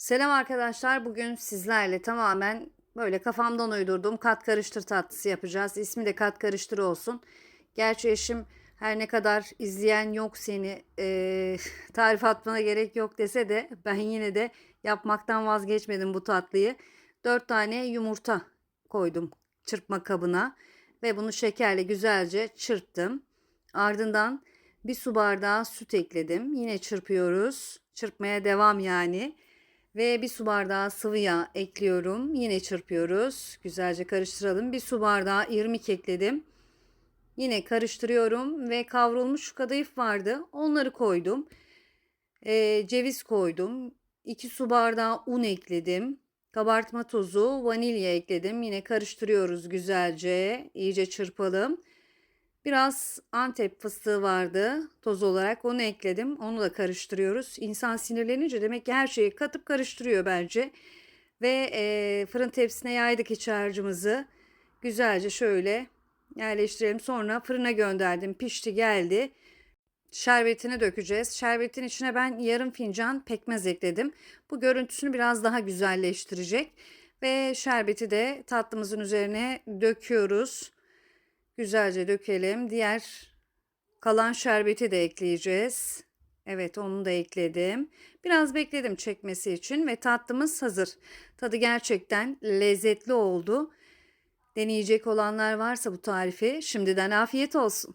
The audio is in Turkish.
Selam arkadaşlar. Bugün sizlerle tamamen böyle kafamdan uydurduğum kat karıştır tatlısı yapacağız. İsmi de kat karıştır olsun. Gerçi eşim her ne kadar izleyen yok seni eee, tarif atmana gerek yok dese de ben yine de yapmaktan vazgeçmedim bu tatlıyı. 4 tane yumurta koydum çırpma kabına ve bunu şekerle güzelce çırptım. Ardından bir su bardağı süt ekledim. Yine çırpıyoruz. Çırpmaya devam yani. Ve bir su bardağı sıvı yağ ekliyorum. Yine çırpıyoruz. Güzelce karıştıralım. Bir su bardağı irmik ekledim. Yine karıştırıyorum ve kavrulmuş kadayıf vardı. Onları koydum. Ee, ceviz koydum. 2 su bardağı un ekledim. Kabartma tozu, vanilya ekledim. Yine karıştırıyoruz güzelce. İyice çırpalım. Biraz Antep fıstığı vardı toz olarak onu ekledim. Onu da karıştırıyoruz. İnsan sinirlenince demek ki her şeyi katıp karıştırıyor bence. Ve e, fırın tepsisine yaydık iç harcımızı. Güzelce şöyle yerleştirelim. Sonra fırına gönderdim. Pişti geldi. Şerbetini dökeceğiz. Şerbetin içine ben yarım fincan pekmez ekledim. Bu görüntüsünü biraz daha güzelleştirecek. Ve şerbeti de tatlımızın üzerine döküyoruz. Güzelce dökelim. Diğer kalan şerbeti de ekleyeceğiz. Evet onu da ekledim. Biraz bekledim çekmesi için ve tatlımız hazır. Tadı gerçekten lezzetli oldu. Deneyecek olanlar varsa bu tarifi şimdiden afiyet olsun.